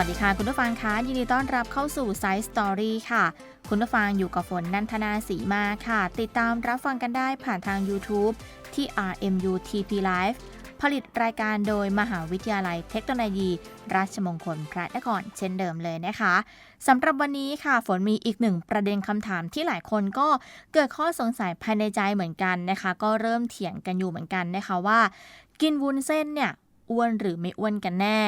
วัสดีค่ะ คุณผู้ฟังคะยินดีต้อนรับเข้าสู่ Side Story ค่ะ คุณผู้ฟังอยู่กับฝนนันทนาสีมาค่ะ ติดตามรับฟังกันได้ผ่านทาง YouTube ที่ RMU TP Live ผลิตรายการโดยมหาวิทยาลัยเทคโนโลยี ราชมงคลพระนครเช่นเดิมเลยนะคะสำหรับวันนี้ค่ะ ฝนมีอีกหนึ่งประเด็นคำถามที่หลายคนก็เกิดข้อสงสัยภายในใจเหมือนกันนะคะ ก็เริ่มเถียงกันอยู่เหมือนกันนะคะว่า กินวุ้นเส้นเนี่ย อ้วนหรือไม่อ้วนกันแน่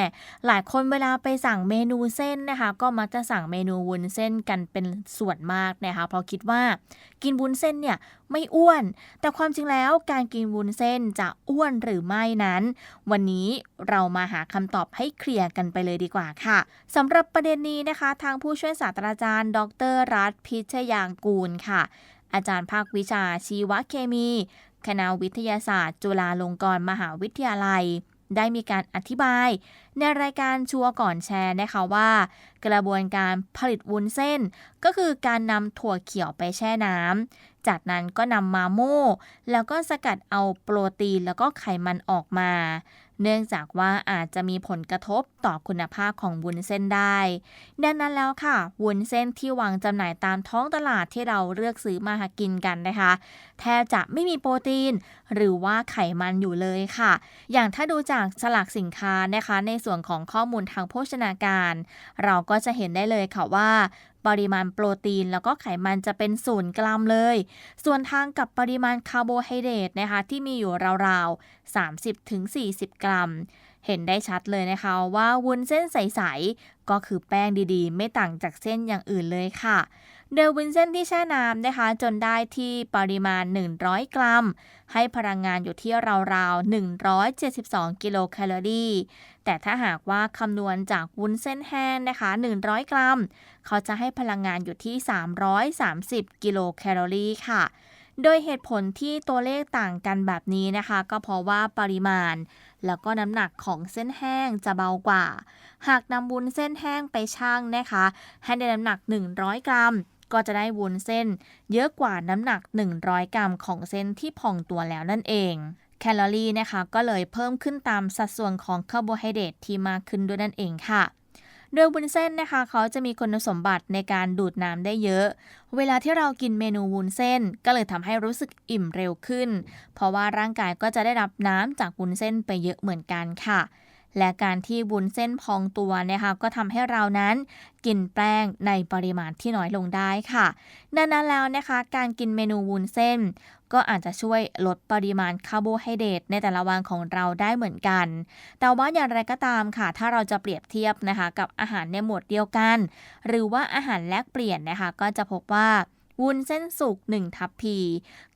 หลายคนเวลาไปสั่งเมนูเส้นนะคะ ก็มักจะสั่งเมนูวุ้นเส้นกันเป็นส่วนมากนะคะ เพราะคิดว่ากินวุ้นเส้นเนี่ยไม่อ้วน แต่ความจริงแล้วการกินวุ้นเส้นจะอ้วนหรือไม่นั้น วันนี้เรามาหาคำตอบให้เคลียร์กันไปเลยดีกว่าค่ะสำหรับประเด็นนี้นะคะ ทางผู้ช่วยศาสตราจารย์ ดรรัฐพิชยางกูลค่ะ อาจารย์ภาควิชาชีวเคมี คณะวิทยาศาสตร์ จุฬาลงกรณ์มหาวิทยาลัย ได้มีการอธิบาย ในรายการชัวก่อนแชร์นะคะว่า กระบวนการผลิตวุ้นเส้น ก็คือการนำถั่วเขียวไปแช่น้ำจากนั้นก็นำมาโม่ แล้วก็สกัดเอาโปรตีนแล้วก็ไขมันออกมา เนื่องจากว่าอาจจะมีผลกระทบต่อคุณภาพของวุ้นเส้นได้ ดังนั้นแล้วค่ะ วุ้นเส้นที่วางจำหน่ายตามท้องตลาดที่เราเลือกซื้อมาหากินกันนะคะ แทบจะไม่มีโปรตีน หรือว่าไขมันอยู่เลยค่ะ อย่างถ้าดูจากสลากสินค้านะคะ ในส่วนของข้อมูลทางโภชนาการ เราก็จะเห็นได้เลยค่ะว่า ปริมาณโปรตีน แล้วก็ไขมันจะเป็นศูนย์กรัมเลย ส่วนทางกับปริมาณคาร์โบไฮเดรตนะคะที่มีอยู่ราวๆ 30-40 กรัม เห็นได้ชัดเลยนะคะว่าวุ้นเส้นใสๆก็คือแป้งดีๆ ไม่ต่างจากเส้นอย่างอื่นเลยค่ะ โดยวุ้นเส้นที่แช่น้ำนะคะ จนได้ที่ปริมาณ 100 กรัม ให้พลังงานอยู่ที่ราวๆ 172 กิโลแคลอรี่แต่ถ้าหากว่าคำนวณจากวุ้นเส้นแห้งนะคะ 100 กรัม เขาจะให้พลังงานอยู่ที่ 330 กิโลแคลอรี่ค่ะโดยเหตุผลที่ตัวเลขต่างกันแบบนี้นะคะ ก็เพราะว่าปริมาณ แล้วก็น้ำหนักของเส้นแห้งจะเบากว่า หากนำวุ้นเส้นแห้งไปชั่งนะคะ ให้ได้น้ำหนัก 100 กรัม ก็จะได้วุ้นเส้น เยอะกว่าน้ำหนัก 100 กรัมของเส้นที่พองตัวแล้วนั่นเองแคลอรี่นะคะก็เลยเพิ่มขึ้นตามสัดส่วนของคาร์โบไฮเดรตที่มากขึ้นด้วยนั่นเองค่ะ โดยวุ้นเส้นนะคะเขาจะมีคุณสมบัติในการดูดน้ำได้เยอะ เวลาที่เรากินเมนูวุ้นเส้น ก็เลยทำให้รู้สึกอิ่มเร็วขึ้น เพราะว่าร่างกายก็จะได้รับน้ำจากวุ้นเส้นไปเยอะเหมือนกันค่ะ และการที่วุ้นเส้นพองตัวนะคะก็ทำให้เรานั้นกินแป้งในปริมาณที่น้อยลงได้ค่ะดังนั้นแล้วนะคะ การกินเมนูวุ้นเส้น ก็อาจจะช่วยลดปริมาณคาร์โบไฮเดรตในแต่ละวันของเราได้เหมือนกัน แต่ว่าอย่างไรก็ตามค่ะ ถ้าเราจะเปรียบเทียบนะคะ กับอาหารในหมวดเดียวกัน หรือว่าอาหารแลกเปลี่ยนนะคะ ก็จะพบว่า วุ้นเส้นสุก1ทัพพี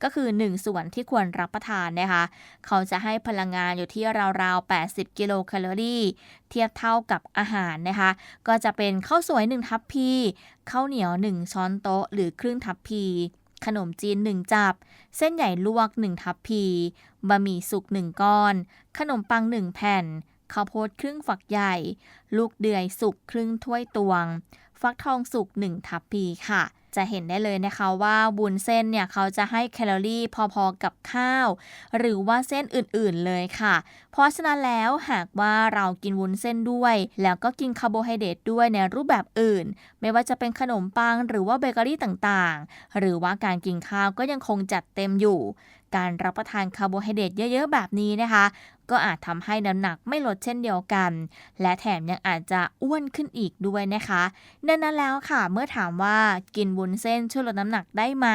ก็คือ 1 ส่วนที่ควรรับประทานนะคะ เขาจะให้พลังงานอยู่ที่ราวๆ 80 กิโลแคลอรี่ เทียบเท่ากับอาหารนะคะ ก็จะเป็นข้าวสวย 1 ทัพพีข้าวเหนียว 1 ช้อนโต๊ะ หรือครึ่งทัพพีขนมจีน 1 จับ เส้นใหญ่ลวก 1 ทัพพี บะหมี่สุก 1 ก้อน ขนมปัง 1 แผ่น ข้าวโพดครึ่งฝักใหญ่ ลูกเดือยสุกครึ่งถ้วยตวง ฟักทองสุก 1 ทัพพีค่ะ จะเห็นได้เลยนะคะว่าบุญเส้นเนี่ยเขาจะให้แคลอรี่พอๆกับข้าว หรือว่าเส้นอื่นๆเลยค่ะ เพราะฉะนั้นแล้วหากว่าเรากินวุ้นเส้นด้วย แล้วก็กินคาร์โบไฮเดรตด้วยในรูปแบบอื่น ไม่ว่าจะเป็นขนมปังหรือว่าเบเกอรี่ต่างๆ หรือว่าการกินข้าวก็ยังคงจัดเต็มอยู่ การรับประทานคาร์โบไฮเดรตเยอะๆแบบนี้นะคะ ก็อาจทำให้น้ำหนักไม่ลดเช่นเดียวกัน และแถมยังอาจจะอ้วนขึ้นอีกด้วยนะคะดังนั้นแล้วค่ะ เมื่อถามว่ากินวุ้นเส้นช่วยลดน้ำหนักได้ไหม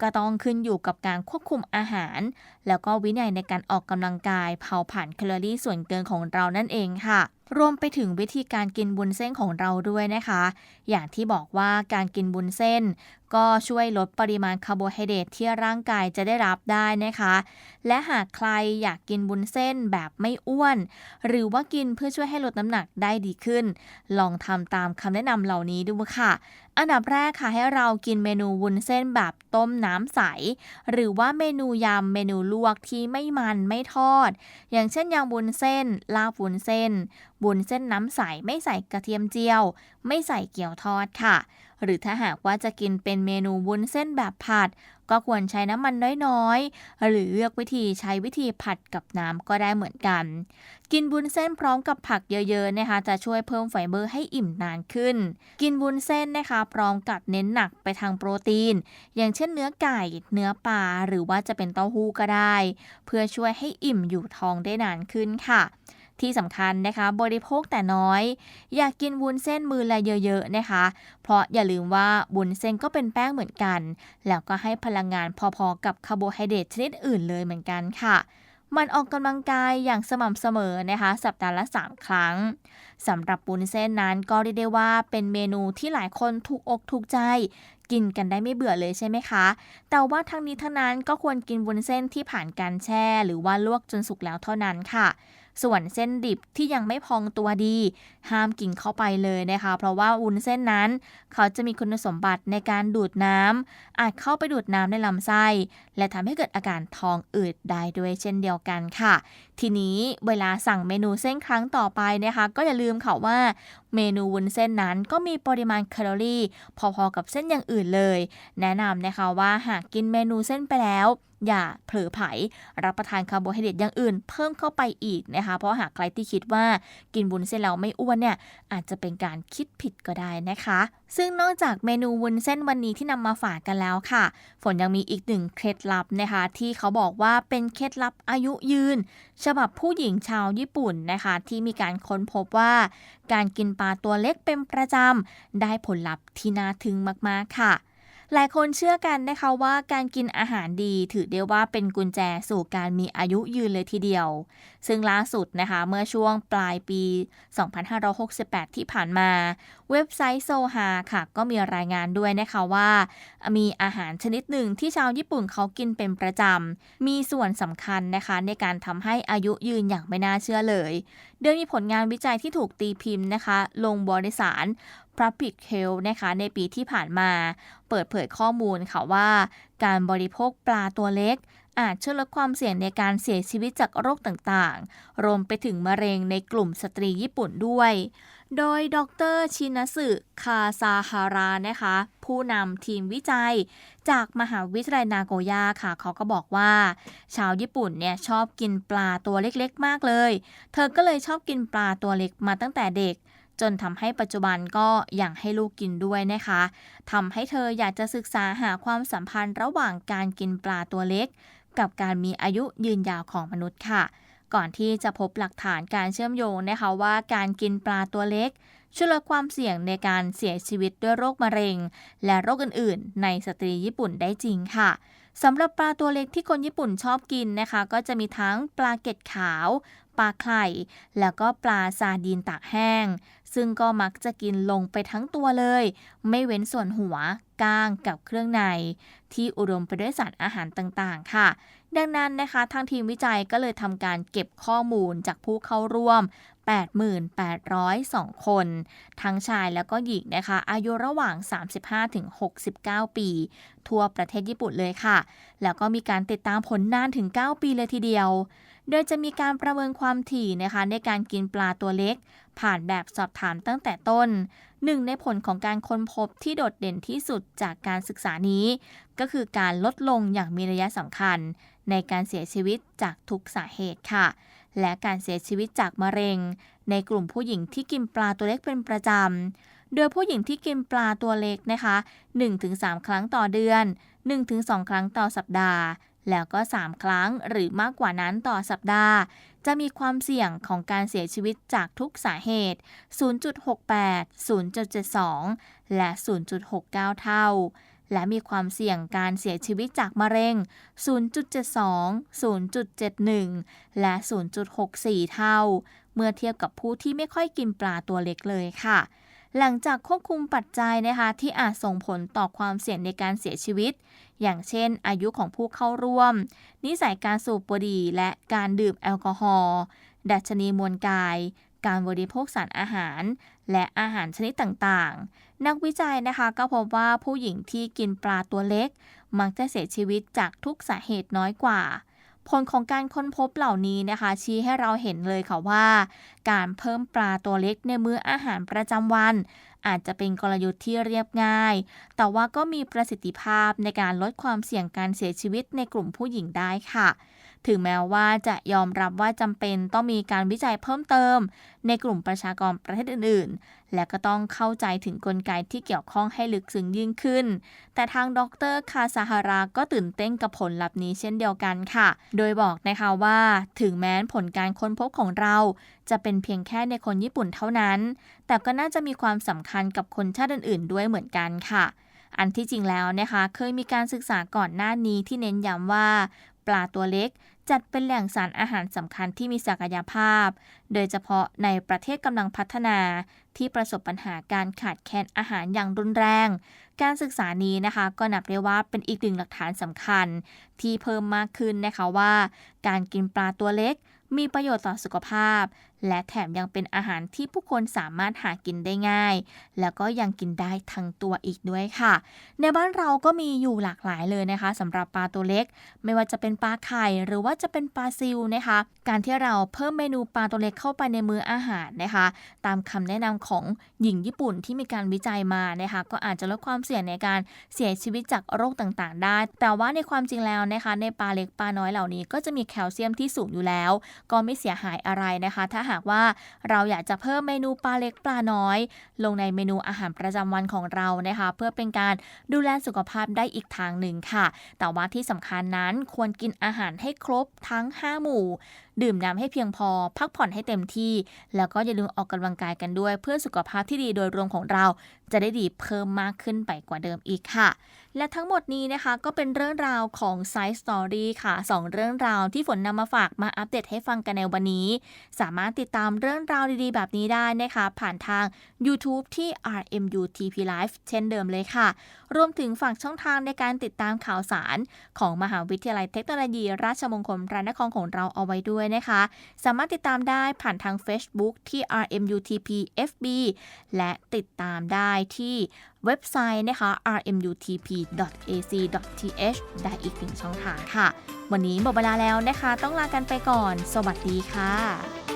ก็ต้องขึ้นอยู่กับการควบคุมอาหาร แล้วก็วินัยในการออกกำลังกายเผาผ่านแคลอรี่ส่วนเกินของเรานั่นเองค่ะ รวมไปถึงวิธีการกินบุญเส้นของเราด้วยนะคะ อย่างที่บอกว่าการกินบุญเส้น ก็ช่วยลดปริมาณคาร์โบไฮเดรตที่ร่างกายจะได้รับได้นะคะ และหากใครอยากกินบุญเส้นแบบไม่อ้วน หรือว่ากินเพื่อช่วยให้ลดน้ำหนักได้ดีขึ้น ลองทำตามคำแนะนำเหล่านี้ดูค่ะ อันดับแรกค่ะให้เรากินเมนูวุ้นเส้นแบบต้มน้ำใส หรือว่าเมนูยำเมนูลวกที่ไม่มันไม่ทอด อย่างเช่นยำวุ้นเส้นลาบวุ้นเส้นวุ้นเส้นน้ำใสไม่ใส่กระเทียมเจียว ไม่ใส่เกี๊ยวทอดค่ะ หรือถ้าหากว่าจะกินเป็นเมนูวุ้นเส้นแบบผัด ก็ควรใช้น้ำมันน้อยๆ หรือเลือกวิธีใช้วิธีผัดกับน้ำก็ได้เหมือนกัน กินวุ้นเส้นพร้อมกับผักเยอะๆนะคะ จะช่วยเพิ่มไฟเบอร์ให้อิ่มนานขึ้น กินวุ้นเส้นนะคะพร้อมกับเน้นหนักไปทางโปรตีน อย่างเช่นเนื้อไก่ เนื้อปลาหรือว่าจะเป็นเต้าหู้ก็ได้ เพื่อช่วยให้อิ่มอยู่ท้องได้นานขึ้นค่ะ ที่สำคัญนะคะบริโภคแต่น้อย อยากกินวุ้นเส้นมือละเยอะๆนะคะ เพราะอย่าลืมว่าวุ้นเส้นก็เป็นแป้งเหมือนกัน แล้วก็ให้พลังงานพอๆกับคาร์โบไฮเดรตชนิดอื่นเลยเหมือนกันค่ะมันออกกำลังกายอย่างสม่ำเสมอนะคะ สัปดาห์ละ 3 ครั้งสำหรับวุ้นเส้นนั้นก็เรียกได้ว่าเป็นเมนูที่หลายคนถูกอกถูกใจ กินกันได้ไม่เบื่อเลยใช่ไหมคะ แต่ว่าทั้งนี้ทั้งนั้นก็ควรกินวุ้นเส้นที่ผ่านการแช่ หรือว่าลวกจนสุกแล้วเท่านั้นค่ะ ส่วนเส้นดิบที่ยังไม่พองตัวดี ห้ามกินเข้าไปเลยนะคะ เพราะว่าวุ้นเส้นนั้น เขาจะมีคุณสมบัติในการดูดน้ำอาจเข้าไปดูดน้ำในลำไส้ และทำให้เกิดอาการท้องอืดได้ด้วยเช่นเดียวกันค่ะ ทีนี้เวลาสั่งเมนูเส้นครั้งต่อไปนะคะ ก็อย่าลืมค่ะว่าเมนูวุ้นเส้นนั้นก็มีปริมาณแคลอรี่ พอๆกับเส้นอย่างอื่นเลย แนะนำนะคะว่าหากกินเมนูเส้นไปแล้วอย่าเผลอไผรับประทานคาร์โบไฮเดรตอย่างอื่น เพิ่มเข้าไปอีกนะคะ เพราะหากใครที่คิดว่ากินวุ้นเส้นแล้วไม่อ้วนเนี่ยอาจจะเป็นการคิดผิดก็ได้นะคะ ซึ่งนอกจากเมนูวุ้นเส้นวันนี้ที่นำมาฝากกันแล้วค่ะ ฝนยังมีอีกหนึ่งเคล็ดลับนะคะ ที่เขาบอกว่าเป็นเคล็ดลับอายุยืน ฉบับผู้หญิงชาวญี่ปุ่นนะคะ ที่มีการค้นพบว่า การกินปลาตัวเล็กเป็นประจำได้ผลลัพธ์ที่น่าทึ่งมากๆค่ะ หลายคนเชื่อกันนะคะว่าการกินอาหารดีถือได้ว่าเป็นกุญแจสู่การมีอายุยืนเลยทีเดียว ซึ่งล่าสุดนะคะ เมื่อช่วงปลายปี 2568 ที่ผ่านมา เว็บไซต์โซฮาค่ะ ก็มีรายงานด้วยนะคะว่า มีอาหารชนิดหนึ่งที่ชาวญี่ปุ่นเขากินเป็นประจำ มีส่วนสำคัญนะคะ ในการทำให้อายุยืนอย่างไม่น่าเชื่อเลย โดยมีผลงานวิจัยที่ถูกตีพิมพ์นะคะ ลงบริสาร Public Health นะคะในปีที่ผ่านมา เปิดเผยข้อมูลค่ะว่า การบริโภคปลาตัวเล็ก อาจช่วยลดความเสี่ยงในการเสียชีวิตจากโรคต่างๆ รวมไปถึงมะเร็งในกลุ่มสตรีญี่ปุ่นด้วย โดยดรชินาสึคาซาฮารานะคะ ผู้นำทีมวิจัย จากมหาวิทยาลัยนาโกย่าค่ะ เขาก็บอกว่า ชาวญี่ปุ่นเนี่ยชอบกินปลาตัวเล็กๆ มากเลย เธอก็เลยชอบกินปลาตัวเล็กมาตั้งแต่เด็กจนทำให้ปัจจุบันก็ยังให้ลูกกินด้วยนะคะทำให้เธออยากจะศึกษาหาความสัมพันธ์ระหว่างการกินปลาตัวเล็ก กับการมีอายุยืนยาวของมนุษย์ค่ะ ก่อนที่จะพบหลักฐานการเชื่อมโยงนะคะว่าการกินปลาตัวเล็กช่วยลดความเสี่ยงในการเสียชีวิตด้วยโรคมะเร็ง และโรคอื่นๆ ในสตรีญี่ปุ่นได้จริงค่ะสำหรับปลาตัวเล็กที่คนญี่ปุ่นชอบกินนะคะ ก็จะมีทั้งปลาเก็ดขาว ปลาไข่ แล้วก็ปลาซาดีนตากแห้ง ซึ่งก็มักจะกินลงไปทั้งตัวเลย ไม่เว้นส่วนหัว ก้างกับเครื่องใน ที่อุดมไปด้วยสารอาหารต่างๆ ค่ะ ดังนั้นนะคะ ทางทีมวิจัยก็เลยทำการเก็บข้อมูลจากผู้เข้าร่วม 88,802 คน ทั้งชายแล้วก็หญิงนะคะ อายุระหว่าง 35-69 ปี ทั่วประเทศญี่ปุ่นเลยค่ะ แล้วก็มีการติดตามผลนานถึง 9 ปีเลยทีเดียว โดยจะมีการประเมินความถี่นะคะในการกินปลาตัวเล็ก ผ่านแบบสอบถามตั้งแต่ต้นหนึ่งในผลของการค้นพบที่โดดเด่นที่สุดจากการศึกษานี้ ก็คือการลดลงอย่างมีนัยะสำคัญ ในการเสียชีวิตจากทุกสาเหตุค่ะ และการเสียชีวิตจากมะเร็ง ในกลุ่มผู้หญิงที่กินปลาตัวเล็กเป็นประจำ โดยผู้หญิงที่กินปลาตัวเล็กนะคะ 1-3 ครั้งต่อเดือน 1-2 ครั้งต่อสัปดาห์ แล้วก็ 3 ครั้งหรือมากกว่านั้นต่อสัปดาห์ จะมีความเสี่ยงของการเสียชีวิตจากทุกสาเหตุ 0.68 0.72 และ 0.69 เท่า และมีความเสี่ยงการเสียชีวิตจากมะเร็ง 0.72 0.71 และ 0.64 เท่า เมื่อเทียบกับผู้ที่ไม่ค่อยกินปลาตัวเล็กเลยค่ะ หลังจากควบคุมปัจจัยนะคะที่อาจส่งผลต่อความเสี่ยงในการเสียชีวิต อย่างเช่น อายุของผู้เข้าร่วม นิสัยการสูบบุหรี่และการดื่มแอลกอฮอล์ดัชนีมวลกาย การบริโภคสารอาหาร และอาหารชนิดต่างๆ นักวิจัยนะคะก็พบว่าผู้หญิงที่กินปลาตัวเล็ก มักจะเสียชีวิตจากทุกสาเหตุน้อยกว่า ผลของการค้นพบเหล่านี้นะคะ ชี้ให้เราเห็นเลยค่ะว่า การเพิ่มปลาตัวเล็กในมื้ออาหารประจำวัน อาจจะเป็นกลยุทธ์ที่เรียบง่าย แต่ว่าก็มีประสิทธิภาพในการลดความเสี่ยงการเสียชีวิตในกลุ่มผู้หญิงได้ค่ะ ถึงแม้ว่าจะยอมรับว่าจำเป็นต้องมีการวิจัยเพิ่มเติม ในกลุ่มประชากรประเทศอื่น ๆ และก็ต้องเข้าใจถึงกลไกที่เกี่ยวข้องให้ลึกซึ้งยิ่งขึ้น แต่ทางดรคาซาฮาราก็ตื่นเต้นกับผลลัพธ์นี้เช่นเดียวกันค่ะ โดยบอกนะคะว่าถึงแม้ผลการค้นพบของเราจะเป็นเพียงแค่ในคนญี่ปุ่นเท่านั้น แต่ก็น่าจะมีความสำคัญกับคนชาติอื่น ๆ ด้วยเหมือนกันค่ะอันที่จริงแล้วนะคะ เคยมีการศึกษาก่อนหน้านี้ที่เน้นย้ำว่า ปลาตัวเล็ก จัดเป็นแหล่งสารอาหารสำคัญที่มีศักยภาพ โดยเฉพาะในประเทศกำลังพัฒนา ที่ประสบปัญหาการขาดแคลนอาหารอย่างรุนแรง การศึกษานี้นะคะ ก็นับได้ว่าเป็นอีกหนึ่งหลักฐานสำคัญ ที่เพิ่มมากขึ้นนะคะว่า การกินปลาตัวเล็กมีประโยชน์ต่อสุขภาพและแถมยังเป็นอาหารที่ผู้คนสามารถหากินได้ง่าย แล้วก็ยังกินได้ทั้งตัวอีกด้วยค่ะ ในบ้านเราก็มีอยู่หลากหลายเลยนะคะสำหรับปลาตัวเล็ก ไม่ว่าจะเป็นปลาไข่หรือว่าจะเป็นปลาซิวนะคะ การที่เราเพิ่มเมนูปลาตัวเล็กเข้าไปในมื้ออาหารนะคะ ตามคำแนะนำของหญิงญี่ปุ่นที่มีการวิจัยมานะคะ ก็อาจจะลดความเสี่ยงในการเสียชีวิตจากโรคต่างๆ ได้ แต่ว่าในความจริงแล้วนะคะ ในปลาเล็กปลาน้อยเหล่านี้ก็จะมีแคลเซียมที่สูงอยู่แล้ว ก็ไม่เสียหายอะไรนะคะ ถ้าหากว่าเราอยากจะเพิ่มเมนูปลาเล็กปลาน้อย ลงในเมนูอาหารประจำวันของเรานะคะ เพื่อเป็นการดูแลสุขภาพได้อีกทางหนึ่งค่ะ แต่ว่าที่สำคัญนั้นควรกินอาหารให้ครบทั้ง 5 หมู่ ดื่มน้ำให้เพียงพอ พักผ่อนให้เต็มที่ แล้วก็อย่าลืมออกกำลังกายกันด้วย เพื่อสุขภาพที่ดีโดยรวมของเรา จะได้ดีเพิ่มมากขึ้นไปกว่าเดิมอีกค่ะ และทั้งหมดนี้นะคะก็เป็นเรื่องราวของ Side Story ค่ะ 2 เรื่องราวที่ฝนนำมาฝากมาอัปเดตให้ฟังกันในวันนี้ สามารถติดตามเรื่องราวดีๆ แบบนี้ได้นะคะ ผ่านทาง YouTube ที่ RMU TP Live เช่นเดิมเลยค่ะ รวมถึงฝากช่องทางในการติดตามข่าวสาร ของมหาวิทยาลัยเทคโนโลยี ราชมงคลพระนครของเราเอาไว้ด้วยนะคะ สามารถติดตามได้ผ่านทาง Facebook ที่ RMUTP FB และติดตามได้ที่เว็บไซต์นะคะ rmutp.ac.th ได้อีกหนึ่งช่องทางค่ะ วันนี้หมดเวลาแล้วนะคะ ต้องลากันไปก่อน สวัสดีค่ะ